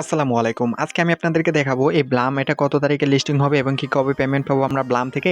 আসসালামু আলাইকুম। আজকে আমি আপনাদেরকে দেখাবো এই ব্লাম, এটা কত তারিখে লিস্টিং হবে এবং কি কবে পেমেন্ট পাবো আমরা ব্লাম থেকে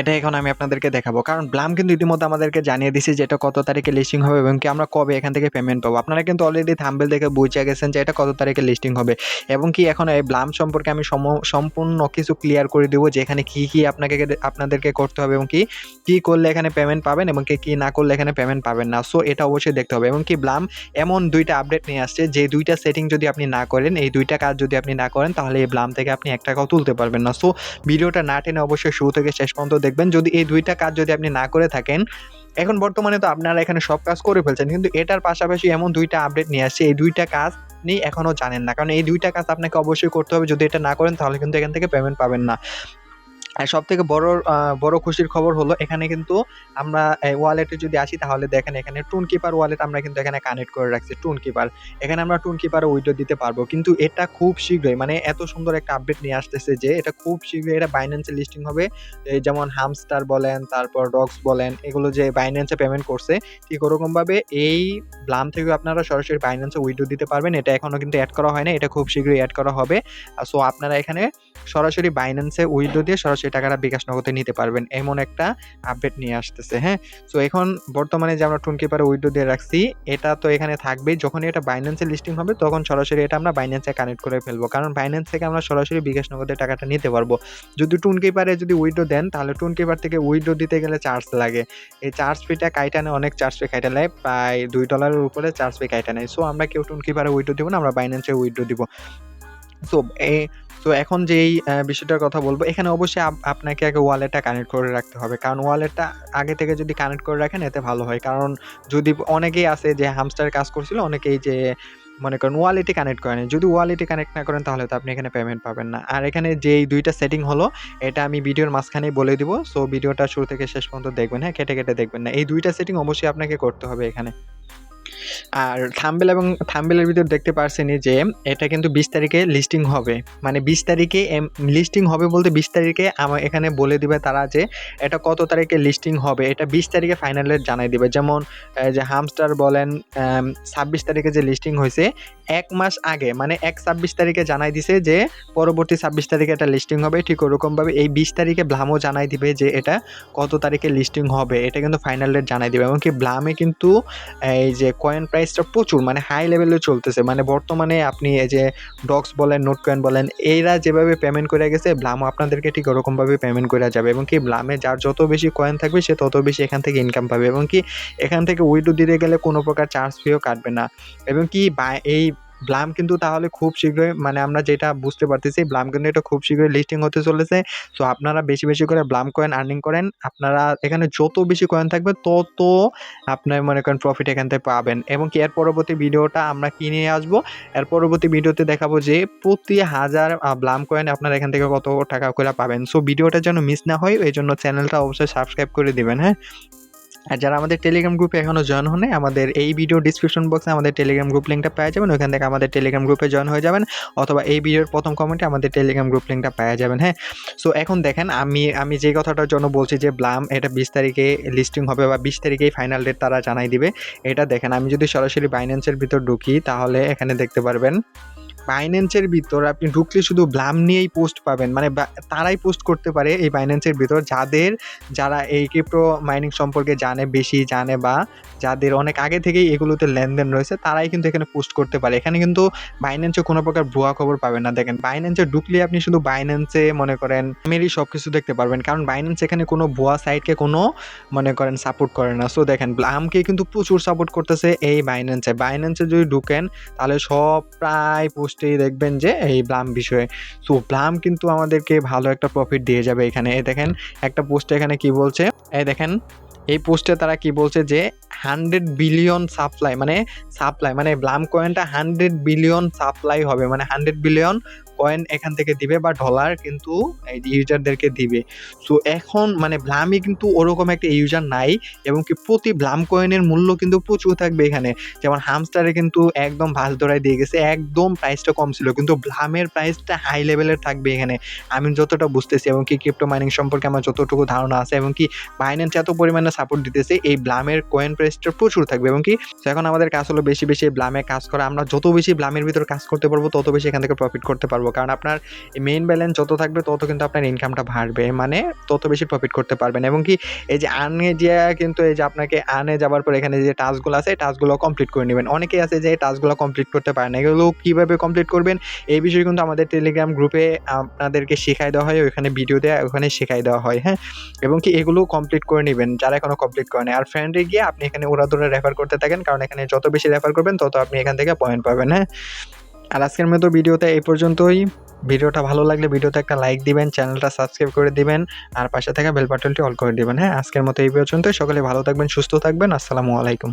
এটা এখন আমি আপনাদেরকে দেখাবো। কারণ ব্লাম কিন্তু ইতিমধ্যে আমাদেরকে জানিয়ে দিছে যে এটা কত তারিখে লিস্টিং হবে এবং কি আমরা কবে এখান থেকে পেমেন্ট পাবো। আপনারা কিন্তু অলরেডি থাম্বনেল দেখে বুঝে গেছেন যে এটা কত তারিখে লিস্টিং হবে এবং কি এখন এই ব্লাম সম্পর্কে আমি সম সম্পূর্ণ কিছু ক্লিয়ার করে দেবো যে এখানে কী কী আপনাকে আপনাদেরকে করতে হবে এবং কি, কী করলে এখানে পেমেন্ট পাবেন এবং কি, কি না করলে এখানে পেমেন্ট পাবেন না। সো এটা অবশ্যই দেখতে হবে এবং কি ব্লাম এমন দুইটা আপডেট নিয়ে আসছে যে দুইটা সেটিং যদি আপনি না করেন, এই দুইটা কাজ যদি আপনি না করেন তাহলে এই ব্লাম থেকে আপনি ৳১ টাকাও তুলতে পারবেন না। সো ভিডিওটা না টেনে অবশ্যই শুরু থেকে শেষ পর্যন্ত দেখবেন। যদি এই দুইটা কাজ যদি আপনি না করে থাকেন, এখন বর্তমানে তো আপনারা এখানে সব কাজ করে ফেলছেন। কিন্তু এটার পাশাপাশি এমন দুইটা আপডেট নিয়ে আসছে এই দুইটা কাজ আপনি এখনও জানেন না। কারণ এই দুইটা কাজ আপনাকে অবশ্যই করতে হবে। যদি এটা না করেন তাহলে কিন্তু এখান থেকে পেমেন্ট পাবেন না। আর সবথেকে বড় আ বড় খুশির খবর হলো এখানে কিন্তু আমরা ওয়ালেটে যদি আসি তাহলে দেখেন এখানে টুন কিপার ওয়ালেট আমরা কিন্তু এখানে কানেক্ট করে রাখছি টুন কিপার। এখানে আমরা টুন কিপারে উইথড্র দিতে পারব। কিন্তু এটা খুব শীঘ্রই মানে এত সুন্দর একটা আপডেট নিয়ে আসতেছে যে এটা খুব শীঘ্রই এটা এ লিস্টিং হবে। যেমন হামস্টার বলেন, তারপর ডগস বলেন এগুলো যে এ পেমেন্ট করছে ঠিক ওরকমভাবে এই ব্লাম থেকেও আপনারা সরাসরি এ উইথড্র দিতে পারবেন। এটা এখনও কিন্তু অ্যাড করা হয় না এটা খুব শীঘ্রই অ্যাড করা হবে। সো আপনারা এখানে সরাসরি এ উইথড্র দিয়ে সরাসরি টাকাটা বিকাশ নগদে নিতে পারবেন। এমন একটা আপডেট নিয়ে আসতেছে, হ্যাঁ? সো এখন বর্তমানে যে আমরা টুন কিপারে উইথড্র দিয়ে রাখছি এটা তো এখানে থাকবেই। যখনই এটা এ লিস্টিং হবে তখন সরাসরি এটা আমরা এ কানেক্ট করে ফেলব। কারণ বাইন্যান্স থেকে আমরা সরাসরি বিকাশ নগদে টাকাটা নিতে পারব। যদি টুন কিপারে যদি উইথড্র দেন তাহলে টুন কিপার থেকে উইথড্র দিতে গেলে চার্জ লাগে। এই চার্জ ফিটা কাইটানে অনেক চার্জ ফি কাইটা নেয়। প্রায় $২ এর উপরে চার্জ ফি কাইটা নেয়। সো আমরা কেউ টুন কিপারে উইথড্র দিব না। আমরা বাইন্যান্সে এ উইথড্র দিব। সো সো এখন যেই বিষয়টার কথা বলব এখানে অবশ্যই আপনাকে আগে ওয়ালেটটা কানেক্ট করে রাখতে হবে। কারণ ওয়ালেটটা আগে থেকে যদি কানেক্ট করে রাখেন এতে ভালো হয়। কারণ যদি অনেকেই আছে যে হামস্টার কাজ করছিল অনেকেই যে মনে করেন ওয়ালেটে কানেক্ট করে নাই। যদি ওয়ালেটে কানেক্ট না করেন তাহলে তো আপনি এখানে পেমেন্ট পাবেন না। আর এখানে যেই ২ টা সেটিং হলো এটা আমি ভিডিওর মাঝখানেই বলে দিব। সো ভিডিওটা শুরু থেকে শেষ পর্যন্ত দেখবেন, হ্যাঁ? কেটে, কেটে দেখবেন না। এই দুইটা সেটিং অবশ্যই আপনাকে করতে হবে এখানে। আর থাম্বনেল এবং থাম্বনেলের ভিতর দেখতে পারছেনই যে, এটা কিন্তু ২০ তারিখে লিস্টিং হবে। মানে ২০ তারিখে লিস্টিং হবে বলতে ২০ তারিখে আমা, এখানে বলে দিবে তারা যে, এটা কত তারিখে লিস্টিং হবে। এটা ২০ তারিখে ফাইনাল জানায় দিবে। যেমন যে হামস্টার বলেন ছাব্বিশ তারিখে যে লিস্টিং হয়েছে, এক মাস আগে মানে ১/২৬ তারিখে জানাই দিছে যে, পরবর্তী ২৬ তারিখে এটা লিস্টিং হবে। ঠিক ওরকমভাবে এই ২০ তারিখে ব্লামও জানাই দিবে যে, এটা কত তারিখে লিস্টিং হবে। এটা কিন্তু ফাইনাল ডেট জানায় দিবে। এমনকি ব্লামে কিন্তু, এই যে কয়েন প্রাইসটা প্রচুর মানে হাই লেভেলে চলতেছে। মানে বর্তমানে আপনি এই যে ডক্স বলেন, নোট কয়েন বলেন এরা যেভাবে পেমেন্ট করে গেছে ব্লামও আপনাদেরকে ঠিক ওরকমভাবে পেমেন্ট করে যাবে। এবং কি ব্লামে যার যত বেশি কয়েন থাকবে সে তত বেশি এখান থেকে ইনকাম পাবে। এবং কি এখান থেকে উইডো দিতে গেলে কোনো প্রকার চার্জ ফিও কাটবে না। এবং কি এই ব্লাম কিন্তু তাহলে খুব শীঘ্রই মানে আমরা যেটা বুঝতে পারতেছি ব্লাম কিন্তু এটা খুব শীঘ্রই লিস্টিং হতে চলেছে। সো আপনারা বেশি, বেশি করে ব্লাম কয়েন আর্নিং করেন। আপনারা এখানে যত বেশি কয়েন থাকবে তত আপনার মনে করেন প্রফিট এখান থেকে পাবেন এবং কি এর পরবর্তী ভিডিওটা আমরা কিনে আসব? এর পরবর্তী ভিডিওতে দেখাবো যে প্রতি হাজার ব্লাম কয়েন আপনারা এখান থেকে কত টাকা কইরা পাবেন। সো ভিডিওটা যেন মিস না হয় এই জন্য চ্যানেলটা অবশ্যই সাবস্ক্রাইব করে দিবেন, হ্যাঁ? আর যারা আমাদের টেলিগ্রাম গ্রুপে এখনও জয়েন হন আমাদের এই ভিডিও ডিসক্রিপশন বক্সে আমাদের টেলিগ্রাম গ্রুপ লিঙ্কটা পেয়ে যাবেন। ওইখান থেকে আমাদের টেলিগ্রাম গ্রুপে জয়েন হয়ে যাবেন অথবা এই ভিডিওর প্রথম কমেন্টে আমাদের টেলিগ্রাম গ্রুপ লিঙ্কটা পেয়ে যাবেন, হ্যাঁ? সো এখন দেখেন আমি আমি যে কথাটার জন্য বলছি যে ব্লাম এটা ২০ তারিখে লিস্টিং হবে বা ২০ তারিখেই ফাইনাল ডেট তারা জানাই দিবে। এটা দেখেন আমি যদি সরাসরি এর ভিতর ঢুকি তাহলে এখানে দেখতে পারবেন এর ভিতর আপনি ঢুকলে শুধু ব্লাম নিয়েই পোস্ট পাবেন। মানে তারাই পোস্ট করতে পারে এই এর ভিতর যাদের যারা এই ক্রিপ্টো মাইনিং সম্পর্কে জানে, বেশি জানে বা যাদের অনেক আগে থেকেই এগুলোতে লেনদেন রয়েছে তারাই কিন্তু এখানে পোস্ট করতে পারে। এখানে কিন্তু এ কোনো প্রকার ভুয়া খবর পাবেন না। দেখেন Binance ঢুকলে আপনি শুধু এ মনে করেন মেরি সব কিছু দেখতে পারবেন। কারণ Binance এখানে কোনো ভুয়া সাইটকে কোনো মনে করেন সাপোর্ট করে না। সো দেখেন ব্লামকে কিন্তু প্রচুর সাপোর্ট করতেছে এই Binance বাইন্যান্সে যদি ঢুকেন তাহলে সব প্রায় পোস্টেই দেখবেন যে এই ব্লাম বিষয়ে। সো ব্লাম কিন্তু আমাদেরকে ভালো একটা প্রফিট দিয়ে যাবে এখানে। এই দেখেন, একটা পোস্টে এখানে কি বলছে? এই দেখেন, এই পোস্টে তারা কি বলছে যে 100 বিলিয়ন সাপ্লাই মানে সাপ্লাই মানে ব্লাম কয়েনটা 100 বিলিয়ন সাপ্লাই হবে। মানে 100 বিলিয়ন কয়েন এখান থেকে দিবে বা ডলার কিন্তু এই ইউজারদেরকে দিবে। সো এখন মানে ব্লামই কিন্তু ওরকম একটা ইউজার নাই এবং কি প্রতি ব্লাম কয়েনের মূল্য কিন্তু প্রচুর থাকবে এখানে। যেমন হামস্টারে কিন্তু একদম ভাঁজ ধরায় দিয়ে গেছে। একদম প্রাইসটা কম ছিল। কিন্তু ব্লামের প্রাইসটা হাই লেভেলের থাকবে এখানে। আমি যতটা বুঝতেছি এবং কি ক্রিপ্টো মাইনিং সম্পর্কে আমার যতটুকু ধারণা আছে এবং কি Binance এত পরিমাণে সাপোর্ট দিতেছে, এই ব্লামের কয়েন প্রাইসটা প্রচুর থাকবে এবং কি এখন আমাদের কাজ হলো বেশি বেশি ব্লামে কাজ করা আমরা যত বেশি ব্লামের ভিতর কাজ করতে পারব, তত বেশি এখান থেকে প্রফিট করতে পারব কারণ আপনার মেইন ব্যালেন্স যত থাকবে, তত কিন্তু আপনার ইনকামটা বাড়বে। মানে তত বেশি প্রফিট করতে পারবেন। এবং কি, এই যে আনে যে কিন্তু এই যে আপনাকে আনে যাওয়ার পর এখানে যে টাস্কগুলো আছে, এই টাস্কগুলো কমপ্লিট করে নেবেন। অনেকেই আছে যে এই টাস্কগুলো কমপ্লিট করতে পারে না। এগুলো কীভাবে কমপ্লিট করবেন, এই বিষয়ে কিন্তু আমাদের টেলিগ্রাম গ্রুপে আপনাদেরকে শেখাই দেওয়া হয়। ওখানে ভিডিও দেওয়া ওখানে শেখাই দেওয়া হয় হ্যাঁ? এবং কি, এগুলো কমপ্লিট করে নেবেন। যারা এখনও কমপ্লিট করেন। আর ফ্রেন্ডে গিয়ে আপনি এখানে ওরা ধরে রেফার করতে থাকেন। কারণ এখানে যত বেশি রেফার করবেন, তত আপনি এখান থেকে পয়েন্ট পাবেন হ্যাঁ? আর আজকের মতো ভিডিওতে এই পর্যন্তই। ভিডিওটা ভালো লাগলে ভিডিওতে একটা লাইক দিবেন, চ্যানেলটা সাবস্ক্রাইব করে দিবেন, আর পাশে থাকা বেল অল করে দিবেন। হ্যাঁ আজকের মতো এই পর্যন্তই। সকলে ভালো থাকবেন, সুস্থ থাকবেন। আসসালামু আলাইকুম।